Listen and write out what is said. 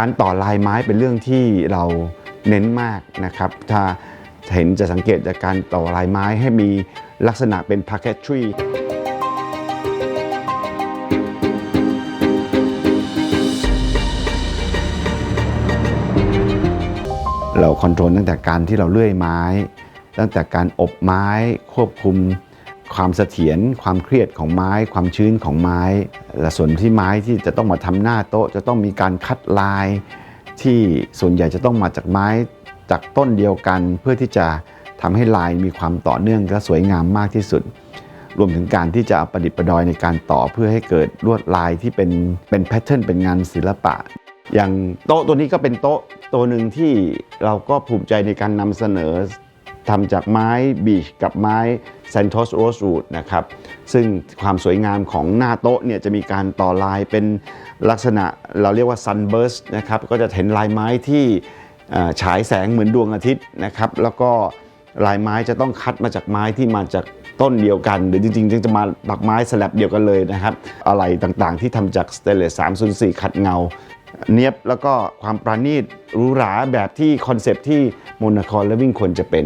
การต่อลายไม้เป็นเรื่องที่เราเน้นมากนะครับ ถ้าเห็นจะสังเกตจากการต่อลายไม้ให้มีลักษณะเป็น packetry เราคอนโทรลตั้งแต่การที่เราเลื่อยไม้ ตั้งแต่การอบไม้ควบคุม ความเสถียรความเครียดของไม้ ความชื้นของไม้ และส่วนที่ไม้ที่จะต้องมาทำหน้าโต๊ะ จะต้องมีการคัดลาย ที่ส่วนใหญ่จะต้องมาจากไม้จากต้นเดียวกัน เพื่อที่จะทำให้ลายมีความต่อเนื่องและสวยงามมากที่สุด รวมถึงการที่จะประดิษฐ์ประดอยในการต่อเพื่อให้เกิดลวดลายที่เป็นเป็นแพทเทิร์นเป็นงานศิลปะ อย่างโต๊ะตัวนี้ก็เป็นโต๊ะตัวหนึ่งที่เราก็ภูมิใจในการนำเสนอ ทำจากไม้บีชกับไม้ Santos Rosewood นะครับซึ่งความสวยงามของหน้าโต๊ะเนี่ยจะมีการต่อลายเป็นลักษณะเราเรียกว่า sunburst นะครับก็จะเห็นลายไม้ที่ฉายแสงเหมือนดวงอาทิตย์นะครับแล้วก็ลายไม้จะต้องคัดมาจากไม้ที่มาจากต้นเดียวกัน หรือจริงๆจะมาปักไม้สลับเดียวกันเลยนะครับ อะไรต่างๆที่ทำจากสเตนเลส304 ขัดเงา เนียบแล้วก็ความประณีตหรูหราแบบที่คอนเซปที่โมนาคอนและวิ่งควรจะเป็น